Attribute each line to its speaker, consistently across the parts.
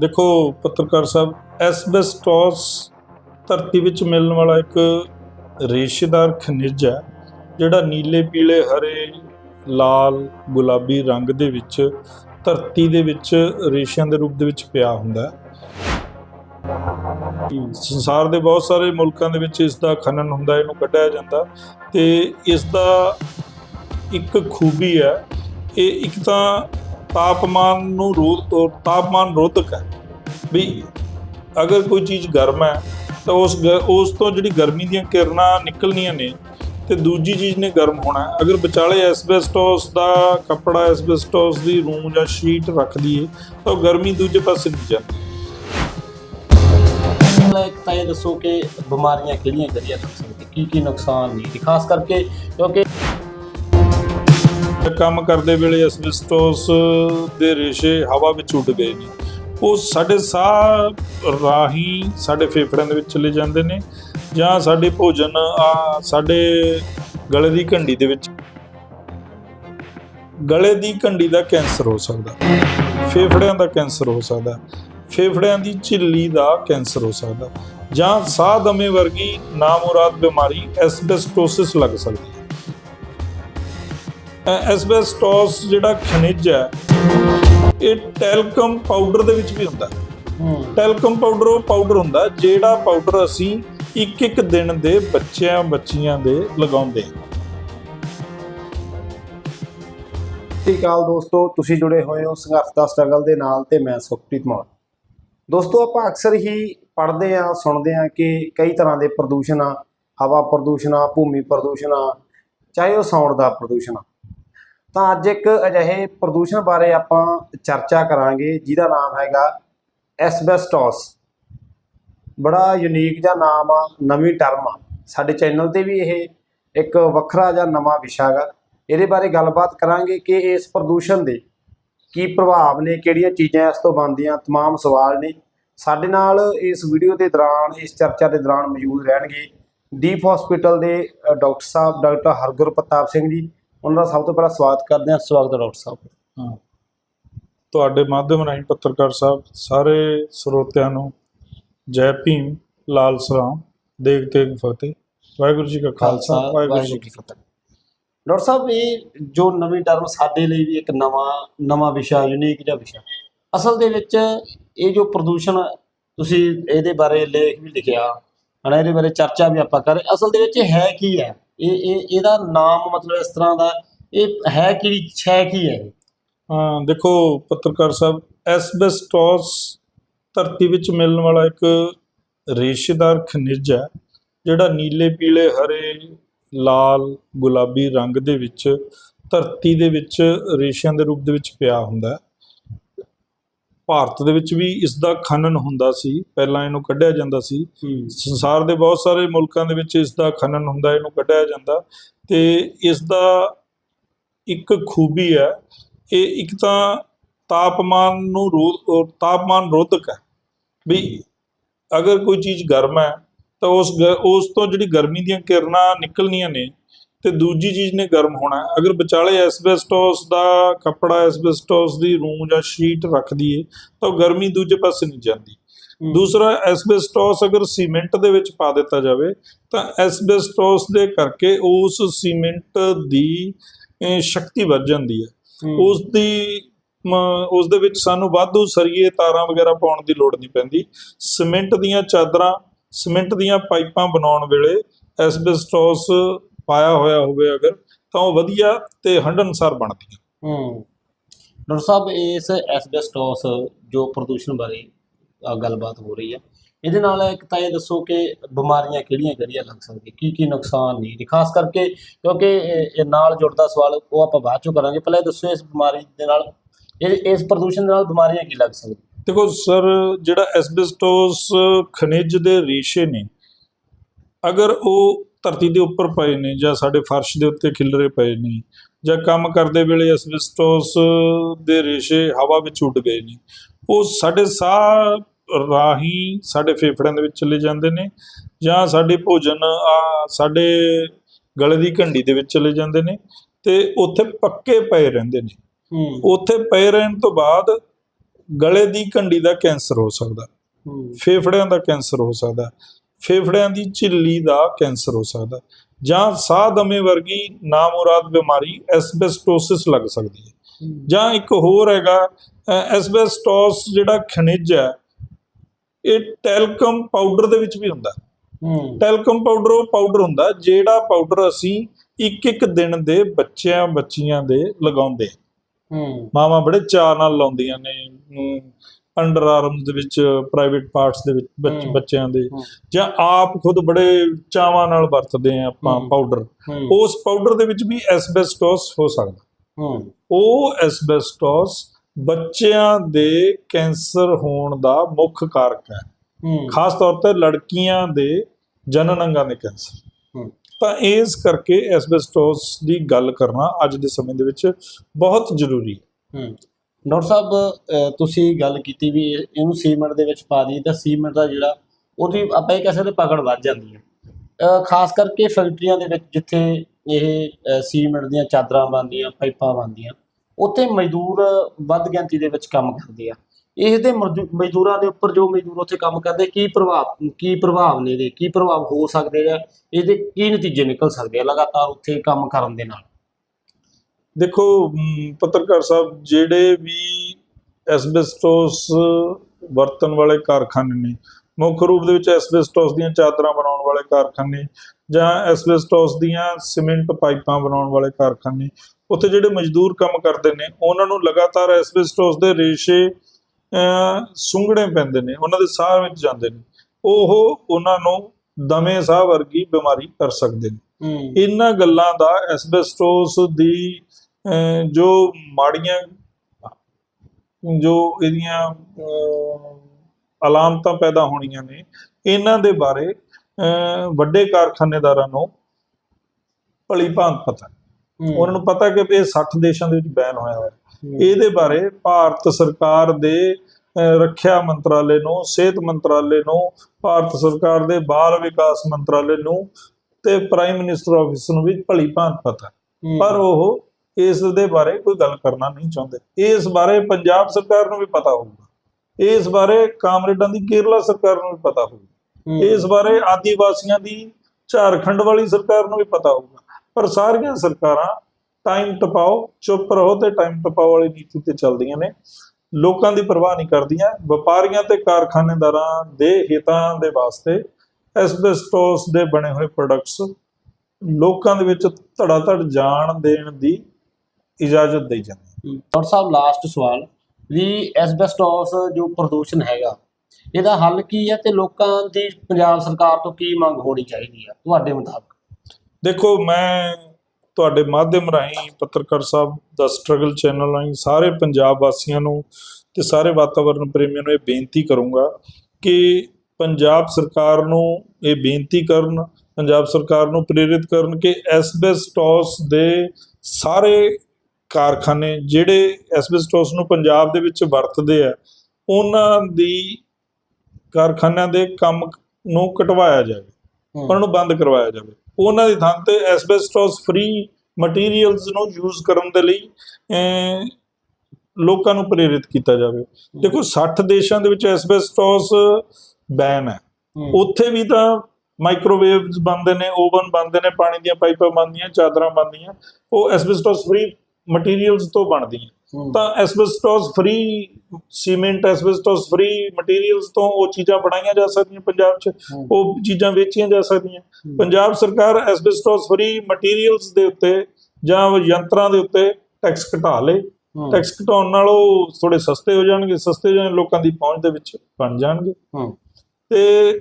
Speaker 1: ਦੇਖੋ ਪੱਤਰਕਾਰ ਸਾਹਿਬ, ਐਸਬੈਸਟੋਸ ਧਰਤੀ ਵਿੱਚ ਮਿਲਣ ਵਾਲਾ ਇੱਕ ਰੇਸ਼ੇਦਾਰ ਖਣਿਜ ਹੈ, ਜਿਹੜਾ ਨੀਲੇ, ਪੀਲੇ, ਹਰੇ, ਲਾਲ, ਗੁਲਾਬੀ ਰੰਗ ਦੇ ਵਿੱਚ ਧਰਤੀ ਦੇ ਵਿੱਚ ਰੇਸ਼ਿਆਂ ਦੇ ਰੂਪ ਦੇ ਵਿੱਚ ਪਿਆ ਹੁੰਦਾ ਹੈ। ਸੰਸਾਰ ਦੇ ਬਹੁਤ ਸਾਰੇ ਮੁਲਕਾਂ ਦੇ ਵਿੱਚ ਇਸ ਦਾ ਖਨਨ ਹੁੰਦਾ, ਇਹਨੂੰ ਕੱਢਿਆ ਜਾਂਦਾ ਤੇ ਇਸ ਦਾ ਇੱਕ ਖੂਬੀ ਹੈ, ਇਹ ਇੱਕ ਤਾਂ ਤਾਪਮਾਨ ਨੂੰ ਰੋਧ ਤਾਪਮਾਨ ਰੋਧਕ ਹੈ। ਵੀ ਅਗਰ ਕੋਈ ਚੀਜ਼ ਗਰਮ ਹੈ, ਤਾਂ ਉਸ ਗ- ਉਸ ਤੋਂ ਜਿਹੜੀ ਗਰਮੀ ਦੀਆਂ ਕਿਰਨਾਂ ਨਿਕਲਣੀਆਂ ਨੇ ਤੇ ਦੂਜੀ ਚੀਜ਼ ਨੇ ਗਰਮ ਹੋਣਾ ਅਗਰ ਵਿਚਾਲੇ ਐਸਬੈਸਟੋਸ ਦਾ ਕੱਪੜਾ, ਐਸਬੈਸਟੋਸ ਦੀ ਰੂੰ ਜਾਂ ਸ਼ੀਟ ਰੱਖ ਦਈਏ ਤਾਂ ਉਹ ਗਰਮੀ ਦੂਜੇ ਪਾਸੇ ਨਹੀਂ ਜਾਂਦੀ।
Speaker 2: ਪਹਿਲਾਂ ਤਾਂ ਇਹ ਦੱਸੋ ਕਿ ਬਿਮਾਰੀਆਂ ਕਿਹੜੀਆਂ ਕਰੀਆਂ ਲੱਗ ਕੀ ਕੀ ਨੁਕਸਾਨ ਨੇ? ਤੇ ਖਾਸ ਕਰਕੇ ਕਿਉਂਕਿ
Speaker 1: ਕੰਮ ਕਰਦੇ ਵੇਲੇ ਐਸਬੈਸਟੋਸ ਦੇ ਰੇਸ਼ੇ ਹਵਾ ਵਿੱਚ ਉੱਡ ਗਏ ਨੇ। ਉਹ ਸਾਡੇ ਸਾਹ ਰਾਹੀਂ ਸਾਡੇ ਫੇਫੜਿਆਂ ਦੇ ਵਿੱਚ ਚਲੇ ਜਾਂਦੇ ਨੇ ਜਾਂ ਸਾਡੇ ਭੋਜਨ, ਆ ਸਾਡੇ ਗਲੇ ਦੀ ਘੰਡੀ ਦੇ ਵਿੱਚ। ਗਲੇ ਦੀ ਘੰਡੀ ਦਾ ਕੈਂਸਰ ਹੋ ਸਕਦਾ, ਫੇਫੜਿਆਂ ਦਾ ਕੈਂਸਰ ਹੋ ਸਕਦਾ, ਫੇਫੜਿਆਂ ਦੀ ਝਿੱਲੀ ਦਾ ਕੈਂਸਰ ਹੋ ਸਕਦਾ ਜਾਂ ਸਾਹ ਦਮੇ ਵਰਗੀ ਨਾਮੁਰਾਦ ਬਿਮਾਰੀ ਐਸਬੈਸਟੋਸਿਸ ਲੱਗ ਸਕਦੀ ਹੈ। ਐਸਬੈਸਟੋਸ ਜਿਹੜਾ ਖਣਿਜ ਹੈ ਇਹ ਟੈਲਕਮ ਪਾਊਡਰ ਦੇ ਵਿੱਚ ਵੀ ਹੁੰਦਾ। ਟੈਲਕਮ ਪਾਊਡਰ ਉਹ ਪਾਊਡਰ ਹੁੰਦਾ ਜਿਹੜਾ ਪਾਊਡਰ ਅਸੀਂ ਇੱਕ ਇੱਕ ਦਿਨ ਦੇ ਬੱਚਿਆਂ ਬੱਚੀਆਂ ਦੇ ਲਗਾਉਂਦੇ ਹਾਂ।
Speaker 3: ਸਤਿ ਸ਼੍ਰੀ ਅਕਾਲ ਦੋਸਤੋ ਤੁਸੀਂ ਜੁੜੇ ਹੋਏ ਹੋ ਸੰਘਰਸ਼ ਦਾ ਸਟਰਗਲ ਦੇ ਨਾਲ ਤੇ ਮੈਂ ਸੁਖਪ੍ਰੀਤ ਮਾਨ ਦੋਸਤੋ ਆਪਾਂ ਅਕਸਰ ਹੀ ਪੜ੍ਹਦੇ ਆ ਸੁਣਦੇ ਆ ਕਿ ਕਈ ਤਰ੍ਹਾਂ ਦੇ ਪ੍ਰਦੂਸ਼ਣ ਆ ਹਵਾ ਪ੍ਰਦੂਸ਼ਣ ਆ ਭੂਮੀ ਪ੍ਰਦੂਸ਼ਣ ਆ ਚਾਹੇ ਉਹ ਸਾਊਂਡ ਦਾ ਪ੍ਰਦੂਸ਼ਣ ਆ। ਤਾਂ ਅੱਜ ਇੱਕ ਅਜਿਹੇ ਪ੍ਰਦੂਸ਼ਣ ਬਾਰੇ ਆਪਾਂ ਚਰਚਾ ਕਰਾਂਗੇ ਜਿਹਦਾ ਨਾਮ ਹੈਗਾ ਐਸਬੈਸਟੋਸ ਬੜਾ ਯੂਨੀਕ ਜਿਹਾ ਨਾਮ ਆ ਨਵੀਂ ਟਰਮ ਆ ਸਾਡੇ ਚੈਨਲ ਤੇ ਵੀ ਇਹ ਇੱਕ ਵੱਖਰਾ ਜਿਹਾ ਨਵਾਂ ਵਿਸ਼ਾ ਹੈਗਾ ਇਹਦੇ ਬਾਰੇ ਗੱਲਬਾਤ ਕਰਾਂਗੇ ਕਿ ਇਸ ਪ੍ਰਦੂਸ਼ਣ ਦੇ ਕੀ ਪ੍ਰਭਾਵ ਨੇ ਕਿਹੜੀਆਂ ਚੀਜ਼ਾਂ ਇਸ ਤੋਂ ਬਣਦੀਆਂ तमाम ਸਵਾਲ ਨੇ ਸਾਡੇ ਨਾਲ ਇਸ ਵੀਡੀਓ ਦੇ ਦੌਰਾਨ ਇਸ ਚਰਚਾ ਦੇ ਦੌਰਾਨ ਮੌਜੂਦ ਰਹਿਣਗੇ ਦੀਪ ਹਸਪੀਟਲ ਦੇ ਅ, ਡਾਕਟਰ ਸਾਹਿਬ ਡਾਕਟਰ ਹਰਗੁਰ ਪ੍ਰਤਾਪ ਸਿੰਘ ਜੀ ਉਹਨਾਂ ਦਾ ਸਭ ਤੋਂ ਪਹਿਲਾਂ ਸਵਾਗਤ ਕਰਦੇ ਹਾਂ। ਸਵਾਗਤ ਹੈ ਡਾਕਟਰ ਸਾਹਿਬ।
Speaker 1: ਹਾਂ। ਤੁਹਾਡੇ ਮਾਧਿਅਮ ਰਾਹੀਂ ਪੱਤਰਕਾਰ ਸਾਹਿਬ ਸਾਰੇ ਸਰੋਤਿਆਂ ਨੂੰ ਜੈ ਭੀਮ ਲਾਲ ਸਲਾਮ ਦੇਗ ਤੇਗ ਫਤਿਹ। ਵਾਹਿਗੁਰੂ ਜੀ ਕਾ ਖਾਲਸਾ ਵਾਹਿਗੁਰੂ ਜੀ ਕੀ ਫਤਿਹ।
Speaker 2: ਡਾਕਟਰ ਸਾਹਿਬ ਇਹ ਜੋ ਨਵੀਂ ਟਰਮ ਸਾਡੇ ਲਈ ਵੀ ਇੱਕ ਨਵਾਂ ਨਵਾਂ ਵਿਸ਼ਾ ਯੂਨੀਕ ਜਿਹਾ ਵਿਸ਼ਾ। ਅਸਲ ਦੇ ਵਿੱਚ ਇਹ ਜੋ ਪ੍ਰਦੂਸ਼ਣ ਤੁਸੀਂ ਇਹਦੇ ਬਾਰੇ ਲੇਖ ਵੀ ਲਿਖਿਆ ਹਨਾ ਇਹਦੇ ਬਾਰੇ ਚਰਚਾ ਵੀ ਆਪਾਂ ਕਰ ਅਸਲ ਦੇ ਵਿੱਚ ਹੈ ਕੀ ਹੈ? ਇਹ ਇਹ, ਇਹਦਾ ਨਾਮ ਮਤਲਬ ਇਸ ਤਰ੍ਹਾਂ ਦਾ, ਇਹ ਹੈ ਕਿਹੜੀ, ਛੈ ਕੀ ਹੈ?
Speaker 1: ਹਾਂ, ਦੇਖੋ, ਪੱਤਰਕਾਰ ਸਾਹਿਬ, ਐਸਬੈਸਟੋਸ ਧਰਤੀ ਵਿੱਚ ਮਿਲਣ ਵਾਲਾ ਇੱਕ ਰੇਸ਼ੇਦਾਰ ਖਣਿਜ ਹੈ, ਜਿਹੜਾ ਨੀਲੇ, ਪੀਲੇ, ਹਰੇ, ਲਾਲ, ਗੁਲਾਬੀ ਰੰਗ ਦੇ ਵਿੱਚ ਧਰਤੀ ਦੇ ਵਿੱਚ ਰੇਸ਼ਿਆਂ ਦੇ ਰੂਪ ਦੇ ਵਿੱਚ ਪਿਆ ਹੁੰਦਾ ਹੈ। ਭਾਰਤ ਦੇ ਵਿੱਚ ਵੀ ਇਸ ਦਾ ਖਨਨ ਹੁੰਦਾ ਸੀ ਪਹਿਲਾਂ ਇਹਨੂੰ ਕੱਢਿਆ ਜਾਂਦਾ ਸੀ। ਸੰਸਾਰ ਦੇ ਬਹੁਤ ਸਾਰੇ ਮੁਲਕਾਂ ਦੇ ਵਿੱਚ ਇਸ ਦਾ ਖਨਨ ਹੁੰਦਾ ਇਹਨੂੰ ਕੱਢਿਆ ਜਾਂਦਾ। ਤੇ ਇਸ ਦਾ ਇੱਕ ਖੂਬੀ ਹੈ ਇਹ ਇੱਕ ਤਾਂ ਤਾਪਮਾਨ ਨੂੰ ਤਾਪਮਾਨ ਰੋਧਕ ਹੈ। ਵੀ ਅਗਰ ਕੋਈ ਚੀਜ਼ ਗਰਮ ਹੈ ਤਾਂ ਉਸ ਉਸ ਤੋਂ ਜਿਹੜੀ ਗਰਮੀ ਦੀਆਂ ਕਿਰਨਾਂ ਨਿਕਲਣੀਆਂ ਨੇ ਤੇ ਦੂਜੀ ਚੀਜ਼ ਨੇ ਗਰਮ ਹੋਣਾ। ਅਗਰ ਵਿਚਾਲੇ ਐਸਬੈਸਟੋਸ ਦਾ ਕੱਪੜਾ ਐਸਬੈਸਟੋਸ ਦੀ ਰੂੰ ਜਾਂ ਸ਼ੀਟ ਰੱਖ ਦਈਏ ਤਾਂ ਗਰਮੀ ਦੂਜੇ ਪਾਸੇ ਨਹੀਂ ਜਾਂਦੀ। ਦੂਸਰਾ ਐਸਬੈਸਟੋਸ ਅਗਰ ਸੀਮੈਂਟ ਦੇ ਵਿੱਚ ਪਾ ਦਿੱਤਾ ਜਾਵੇ ਤਾਂ ਐਸਬੈਸਟੋਸ ਦੇ ਕਰਕੇ ਉਸ ਸੀਮੈਂਟ ਦੀ ਸ਼ਕਤੀ ਵੱਧ ਜਾਂਦੀ ਹੈ। ਉਸ ਦੀ ਉਸ ਦੇ ਵਿੱਚ ਸਾਨੂੰ ਵਾਧੂ ਸਰੀਏ ਤਾਰਾਂ ਵਗੈਰਾ ਪਾਉਣ ਦੀ ਲੋੜ ਨਹੀਂ ਪੈਂਦੀ। ਸੀਮੈਂਟ ਦੀਆਂ ਚਾਦਰਾਂ ਸੀਮੈਂਟ ਦੀਆਂ ਪਾਈਪਾਂ ਬਣਾਉਣ ਵੇਲੇ ਐਸਬੈਸਟੋਸ ਪਾਇਆ ਹੋਇਆ ਹੋਵੇ ਅਗਰ ਤਾਂ ਉਹ ਵਧੀਆ ਤੇ ਹੰਢਣਸਾਰ ਬਣਦੀਆਂ।
Speaker 2: ਹੂੰ। ਡਾਕਟਰ ਸਾਹਿਬ ਇਸ ਐਸਬੈਸਟੋਸ ਜੋ ਪ੍ਰਦੂਸ਼ਣ ਬਾਰੇ ਗੱਲਬਾਤ ਹੋ ਰਹੀ ਹੈ ਇਹਦੇ ਨਾਲ ਇੱਕ ਤਾਂ ਇਹ ਦੱਸੋ ਕਿ ਬਿਮਾਰੀਆਂ ਕਿਹੜੀਆਂ ਕਿਹੜੀਆਂ ਲੱਗ ਸਕਦੀਆਂ ਕੀ ਕੀ ਨੁਕਸਾਨ ਨੇ ਤੇ ਖਾਸ ਕਰਕੇ ਕਿਉਂਕਿ ਇਹ ਨਾਲ ਜੁੜਦਾ ਸਵਾਲ ਉਹ ਆਪਾਂ ਬਾਅਦ ਚੋਂ ਕਰਾਂਗੇ ਪਹਿਲਾਂ ਦੱਸੋ ਇਸ ਬਿਮਾਰੀ ਦੇ ਨਾਲ ਇਹ ਇਸ ਪ੍ਰਦੂਸ਼ਣ ਦੇ ਨਾਲ ਬਿਮਾਰੀਆਂ ਕੀ ਲੱਗ ਸਕਦੀਆਂ?
Speaker 1: ਦੇਖੋ ਸਰ ਜਿਹੜਾ ਐਸਬੈਸਟੋਸ ਖਣਿਜ ਦੇ ਰੇਸ਼ੇ ਨੇ ਅਗਰ ਉਹ ਧਰਤੀ ਦੇ ਉੱਪਰ ਪਏ ਨੇ ਜਾਂ ਸਾਡੇ ਫਰਸ਼ ਦੇ ਉੱਤੇ ਖਿਲਰੇ ਪਏ ਨੇ ਜਾਂ ਕੰਮ ਕਰਦੇ ਵੇਲੇ ਐਸਬੈਸਟੋਸ ਦੇ ਰੇਸ਼ੇ ਹਵਾ ਵਿੱਚ ਉੱਡ ਗਏ ਨੇ ਉਹ ਸਾਡੇ ਸਾਹ ਰਾਹੀਂ ਸਾਡੇ ਫੇਫੜਿਆਂ ਦੇ ਵਿੱਚ ਚਲੇ ਜਾਂਦੇ ਨੇ ਜਾਂ ਸਾਡੇ ਭੋਜਨ ਆ ਸਾਡੇ ਗਲੇ ਦੀ ਘੰਡੀ ਦੇ ਵਿੱਚ ਚਲੇ ਜਾਂਦੇ ਨੇ ਤੇ ਉੱਥੇ ਪੱਕੇ ਪਏ ਰਹਿੰਦੇ ਨੇ। ਉੱਥੇ ਪਏ ਰਹਿਣ ਤੋਂ ਬਾਅਦ ਗਲੇ ਦੀ ਕੰਡੀ ਦਾ ਕੈਂਸਰ ਹੋ ਸਕਦਾ ਫੇਫੜਿਆਂ ਦਾ ਕੈਂਸਰ ਹੋ ਸਕਦਾ ਫੇਫੜਿਆਂ ਦੀ ਝਿੱਲੀ ਦਾ ਕੈਂਸਰ ਹੋ ਸਕਦਾ ਜਾਂ ਸਾਹ ਦਮੇ ਵਰਗੀ ਨਾਮੁਰਾਦ ਬਿਮਾਰੀ ਐਸਬੈਸਟੋਸਿਸ ਲੱਗ ਸਕਦੀ ਹੈ। ਜਾਂ ਇੱਕ ਹੋਰ ਹੈਗਾ ਐਸਬੈਸਟੋਸ ਜਿਹੜਾ ਖਣਿਜ ਹੈ ਇਹ ਟੈਲਕਮ ਪਾਊਡਰ ਦੇ ਵਿੱਚ ਵੀ ਹੁੰਦਾ। ਟੈਲਕਮ ਪਾਊਡਰ ਉਹ ਪਾਊਡਰ ਹੁੰਦਾ ਜਿਹੜਾ ਪਾਊਡਰ ਅਸੀਂ ਇੱਕ ਇੱਕ ਦਿਨ ਦੇ ਬੱਚਿਆਂ ਬੱਚੀਆਂ ਦੇ ਲਗਾਉਂਦੇ ਹਾਂ।
Speaker 2: ਹੂੰ।
Speaker 1: ਮਾਵਾਂ ਬੜੇ ਚਾਅ ਨਾਲ ਲਾਉਂਦੀਆਂ ਨੇ ਅੰਡਰ ਆਰਮਸ ਦੇ ਵਿੱਚ ਪ੍ਰਾਈਵੇਟ ਪਾਰਟਸ ਦੇ ਵਿੱਚ। ਬੱਚਿਆਂ ਦੇ। ਜਾਂ ਆਪ ਖੁਦ ਬੜੇ ਚਾਵਾਂ ਨਾਲ ਵਰਤਦੇ ਆ ਆਪਾਂ। ਪਾਊਡਰ ਉਸ ਪਾਊਡਰ ਦੇ ਵਿੱਚ ਵੀ ਐਸਬੈਸਟੋਸ ਹੋ ਸਕਦਾ। ਉਹ ਐਸਬੈਸਟੋਸ ਬੱਚਿਆਂ ਦੇ ਕੈਂਸਰ ਹੋਣ ਦਾ ਮੁੱਖ ਕਾਰਕ ਹੈ। ਖਾਸ ਤੌਰ ਤੇ ਲੜਕੀਆਂ ਦੇ ਜਨਨ ਅੰਗਾਂ ਦੇ ਕੈਂਸਰ। ਤਾਂ ਇਸ ਕਰਕੇ ਐਸਬੈਸਟੋਸ ਦੀ ਗੱਲ ਕਰਨਾ ਅੱਜ ਦੇ ਸਮੇਂ ਦੇ ਵਿੱਚ ਬਹੁਤ ਜ਼ਰੂਰੀ ਹੂੰ।
Speaker 2: ਡਾਕਟਰ ਸਾਹਿਬ ਤੁਸੀਂ ਗੱਲ ਕੀਤੀ ਵੀ ਇਹਨੂੰ ਸੀਮੈਂਟ ਦੇ ਵਿੱਚ ਪਾ ਦਈਏ ਤਾਂ ਸੀਮੈਂਟ ਦਾ ਜਿਹੜਾ ਉਹਦੀ ਆਪਾਂ ਇਹ ਕਹਿ ਸਕਦੇ ਪਕੜ ਵੱਧ ਜਾਂਦੀ ਹੈ। ਖਾਸ ਕਰਕੇ ਫੈਕਟਰੀਆਂ ਦੇ ਵਿੱਚ ਜਿੱਥੇ ਇਹ ਸੀਮੈਂਟ ਦੀਆਂ ਚਾਦਰਾਂ ਬਣਦੀਆਂ, ਪਾਈਪਾਂ ਬਣਦੀਆਂ, ਉੱਥੇ ਮਜ਼ਦੂਰ ਵੱਧ ਗਿਣਤੀ ਦੇ ਵਿੱਚ ਕੰਮ ਕਰਦੇ ਆ। ਇਸ ਦੇ ਮਜ਼ਦੂਰਾਂ ਦੇ ਉੱਪਰ ਜੋ ਮਜ਼ਦੂਰ ਉੱਥੇ ਕੰਮ ਕਰਦੇ, ਕੀ ਪ੍ਰਭਾਵ ਕੀ ਪ੍ਰਭਾਵ ਨੇ ਇਹਦੇ, ਕੀ ਪ੍ਰਭਾਵ ਹੋ ਸਕਦੇ ਆ, ਇਹਦੇ ਕੀ ਨਤੀਜੇ ਨਿਕਲ ਸਕਦੇ ਆ ਲਗਾਤਾਰ ਉੱਥੇ ਕੰਮ ਕਰਨ ਦੇ ਨਾਲ?
Speaker 1: ਦੇਖੋ ਪੱਤਰਕਾਰ ਸਾਹਿਬ ਜਿਹੜੇ ਵੀ ਐਸਬੈਸਟੋਸ ਵਰਤਣ ਵਾਲੇ ਕਾਰਖਾਨੇ ਨੇ ਮੁੱਖ ਰੂਪ ਦੇ ਵਿੱਚ ਐਸਬੈਸਟੋਸ ਦੀਆਂ ਚਾਦਰਾਂ ਬਣਾਉਣ ਵਾਲੇ ਕਾਰਖਾਨੇ ਜਾਂ ਐਸਬੈਸਟੋਸ ਦੀਆਂ ਸੀਮੈਂਟ ਪਾਈਪਾਂ ਬਣਾਉਣ ਵਾਲੇ ਕਾਰਖਾਨੇ ਉੱਥੇ ਜਿਹੜੇ ਮਜ਼ਦੂਰ ਕੰਮ ਕਰਦੇ ਨੇ ਉਹਨਾਂ ਨੂੰ ਲਗਾਤਾਰ ਐਸਬੈਸਟੋਸ ਦੇ ਰੇਸ਼ੇ ਸੁੰਘਣੇ ਪੈਂਦੇ ਨੇ ਉਹਨਾਂ ਦੇ ਸਾਹ ਵਿੱਚ ਜਾਂਦੇ ਨੇ। ਉਹ ਉਹਨਾਂ ਨੂੰ ਦਮੇ ਸਾਹ ਵਰਗੀ ਬਿਮਾਰੀ ਕਰ ਸਕਦੇ ਨੇ। ਇਹਨਾਂ ਗੱਲਾਂ ਦਾ ਐਸਬੈਸਟੋਸ ਦੀ ਜੋ ਮਾੜੀਆਂ ਜੋ ਇਹਦੀਆਂ ਅਲਾਮਤਾਂ ਪੈਦਾ ਹੋਣੀਆਂ ਨੇ ਇਹਨਾਂ ਦੇ ਬਾਰੇ ਵੱਡੇ ਕਾਰਖਾਨੇਦਾਰਾਂ ਨੂੰ ਭਲੀ ਭਾਂਤ ਪਤਾ ਉਹਨਾਂ ਨੂੰ ਪਤਾ ਕਿ ਇਹ 60 ਦੇਸ਼ਾਂ ਦੇ ਵਿੱਚ ਬੈਨ ਹੋਇਆ ਹੋਇਆ ਹੈ। ਇਹਦੇ ਬਾਰੇ ਭਾਰਤ ਸਰਕਾਰ ਦੇ ਰੱਖਿਆ ਮੰਤਰਾਲੇ ਨੂੰ ਸਿਹਤ ਮੰਤਰਾਲੇ ਨੂੰ ਭਾਰਤ ਸਰਕਾਰ ਦੇ ਬਾਲ ਵਿਕਾਸ ਮੰਤਰਾਲੇ ਨੂੰ ਤੇ ਪ੍ਰਾਈਮ ਮਿਨਿਸਟਰ ਆਫਿਸ ਨੂੰ ਵੀ ਭਲੀ ਭਾਂਤ ਪਤਾ। ਪਰ ਉਹ ਇਸ ਦੇ ਬਾਰੇ ਕੋਈ ਗੱਲ ਕਰਨਾ ਨਹੀਂ ਚਾਹੁੰਦੇ। ਇਸ ਬਾਰੇ ਪੰਜਾਬ ਸਰਕਾਰ ਨੂੰ ਵੀ ਪਤਾ ਹੋਊਗਾ। ਇਸ ਬਾਰੇ ਕਾਮਰੇਡਾਂ ਦੀ ਕੇਰਲਾ ਸਰਕਾਰ ਨੂੰ ਵੀ ਪਤਾ ਹੋਊਗਾ। ਇਸ ਬਾਰੇ ਆਦੀਵਾਸੀਆਂ ਦੀ ਝਾਰਖੰਡ ਵਾਲੀ ਸਰਕਾਰ ਨੂੰ ਵੀ ਪਤਾ ਹੋਊਗਾ। ਪਰ ਸਾਰੀਆਂ ਸਰਕਾਰਾਂ ਟਾਈਮ ਟਪਾਓ ਚੁੱਪ ਰਹੋ ਤੇ ਟਾਈਮ ਟਪਾਓ ਵਾਲੀ ਨੀਤੀ ਤੇ ਚੱਲਦੀਆਂ ਨੇ। ਲੋਕਾਂ ਦੀ ਪਰਵਾਹ ਨਹੀਂ ਕਰਦੀਆਂ। ਵਪਾਰੀਆਂ ਤੇ ਕਾਰਖਾਨੇਦਾਰਾਂ ਦੇ ਹਿੱਤਾਂ ਦੇ ਵਾਸਤੇ ਐਸਬੈਸਟੋਸ ਦੇ ਬਣੇ ਹੋਏ ਪ੍ਰੋਡਕਟਸ ਲੋਕਾਂ ਦੇ ਵਿੱਚ ਧੜਾ ਧੜ ਜਾਣ ਦੇਣ ਦੀ ਇਜਾਜ਼ਤ ਦੇਈ ਜਾਂਦੀ
Speaker 2: ਡਾਕਟਰ ਸਾਹਿਬ ਲਾਸਟ ਸਵਾਲ। ਵੀ ਐਸਬੈਸਟੋਸ ਜੋ ਪ੍ਰਦੂਸ਼ਣ ਹੈਗਾ ਇਹਦਾ ਹੱਲ ਕੀ ਹੈ ਤੇ ਲੋਕਾਂ ਦੀ ਪੰਜਾਬ ਸਰਕਾਰ ਤੋਂ ਕੀ ਮੰਗ ਹੋਣੀ ਚਾਹੀਦੀ ਹੈ? ਤੁਹਾਡੇ ਮੁਤਾਬਕ।
Speaker 1: ਦੇਖੋ ਮੈਂ ਤੁਹਾਡੇ ਮਾਧਿਅਮ ਰਾਹੀਂ ਪੱਤਰਕਾਰ ਸਾਹਿਬ ਦਾ ਸਟਰਗਲ ਚੈਨਲ ਰਾਹੀਂ ਸਾਰੇ ਪੰਜਾਬ ਵਾਸੀਆਂ ਨੂੰ ਤੇ ਸਾਰੇ ਵਾਤਾਵਰਣ ਪ੍ਰੇਮੀਆਂ ਨੂੰ ਇਹ ਬੇਨਤੀ ਕਰੂੰਗਾ ਕਿ ਪੰਜਾਬ ਸਰਕਾਰ ਨੂੰ ਇਹ ਬੇਨਤੀ ਕਰਨ ਪੰਜਾਬ ਸਰਕਾਰ ਨੂੰ ਪ੍ਰੇਰਿਤ ਕਰਨ ਕਿ ਐਸਬੈਸਟੋਸ ਦੇ ਸਾਰੇ ਕਾਰਖਾਨੇ ਜਿਹੜੇ ਐਸਬੈਸਟੋਸ ਨੂੰ ਪੰਜਾਬ ਦੇ ਵਿੱਚ ਵਰਤਦੇ ਆ ਉਹਨਾਂ ਦੀ ਕਾਰਖਾਨਿਆਂ ਦੇ ਕੰਮ ਨੂੰ ਕਟਵਾਇਆ ਜਾਵੇ ਉਹਨਾਂ ਨੂੰ ਬੰਦ ਕਰਵਾਇਆ ਜਾਵੇ। ਉਹਨਾਂ ਦੀ ਥਾਂ ਤੇ ਐਸਬੈਸਟੋਸ ਫ੍ਰੀ ਮਟੀਰੀਅਲਸ ਨੂੰ ਯੂਜ਼ ਕਰਨ ਦੇ ਲਈ ਲੋਕਾਂ ਨੂੰ ਪ੍ਰੇਰਿਤ ਕੀਤਾ ਜਾਵੇ। ਦੇਖੋ 60 ਦੇਸ਼ਾਂ ਦੇ ਵਿੱਚ ਐਸਬੈਸਟੋਸ ਬੈਨ ਹੈ। ਉੱਥੇ ਵੀ ਤਾਂ ਮਾਈਕ੍ਰੋਵੇਵਸ ਬਣਦੇ ਨੇ ਓਵਨ ਬਣਦੇ ਨੇ ਪਾਣੀ ਦੀਆਂ ਪਾਈਪਾਂ ਬਣਦੀਆਂ ਚਾਦਰਾਂ ਬਣਦੀਆਂ ਉਹ ਐਸਬੈਸਟੋਸ ਫ੍ਰੀ ਮਟੀਰੀਅਲਸ ਤੋਂ ਬਣਦੀਆਂ। ਤਾਂ asbestos free cement asbestos free materials ਤੋਂ ਉਹ ਚੀਜ਼ਾਂ ਬਣਾਈਆਂ ਜਾ ਸਕਦੀਆਂ ਪੰਜਾਬ 'ਚ। ਉਹ ਚੀਜ਼ਾਂ ਵੇਚੀਆਂ ਜਾ ਸਕਦੀਆਂ ਪੰਜਾਬ ਸਰਕਾਰ ਐਸਬੈਸਟੋਸ ਫ੍ਰੀ ਮਟੀਰੀਅਲਸ ਦੇ ਉੱਤੇ ਜਾਂ ਯੰਤਰਾਂ ਦੇ ਉੱਤੇ ਟੈਕਸ ਘਟਾ ਲੇ। ਟੈਕਸ ਘਟਾਉਣ ਨਾਲ ਉਹ ਥੋੜੇ ਸਸਤੇ ਹੋ ਜਾਣਗੇ ਸਸਤੇ ਜਾਣ ਲੋਕਾਂ ਦੀ ਪਹੁੰਚ ਦੇ ਵਿੱਚ ਬਣ ਜਾਣਗੇ। ਤੇ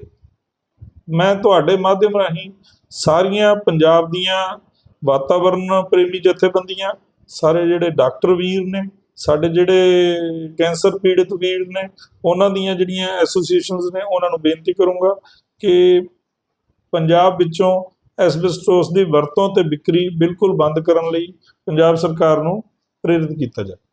Speaker 1: ਮੈਂ ਤੁਹਾਡੇ ਮਾਧਿਅਮ ਰਾਹੀਂ ਸਾਰੀਆਂ ਪੰਜਾਬ ਦੀਆਂ ਵਾਤਾਵਰਣ ਪ੍ਰੇਮੀ ਜਥੇਬੰਦੀਆਂ ਸਾਰੇ ਜਿਹੜੇ ਡਾਕਟਰ ਵੀਰ ਨੇ, ਸਾਡੇ ਜਿਹੜੇ ਕੈਂਸਰ ਪੀੜਤ ਵੀਰ ਨੇ, ਉਹਨਾਂ ਦੀਆਂ ਜਿਹੜੀਆਂ ਐਸੋਸੀਏਸ਼ਨਸ ਨੇ, ਉਹਨਾਂ ਨੂੰ ਬੇਨਤੀ ਕਰੂੰਗਾ ਕਿ ਪੰਜਾਬ ਵਿੱਚੋਂ ਐਸਬੈਸਟੋਸ ਦੀ ਵਰਤੋਂ ਤੇ ਵਿਕਰੀ ਬਿਲਕੁਲ ਬੰਦ ਕਰਨ ਲਈ ਪੰਜਾਬ ਸਰਕਾਰ ਨੂੰ ਪ੍ਰੇਰਿਤ ਕੀਤਾ ਜਾਵੇ।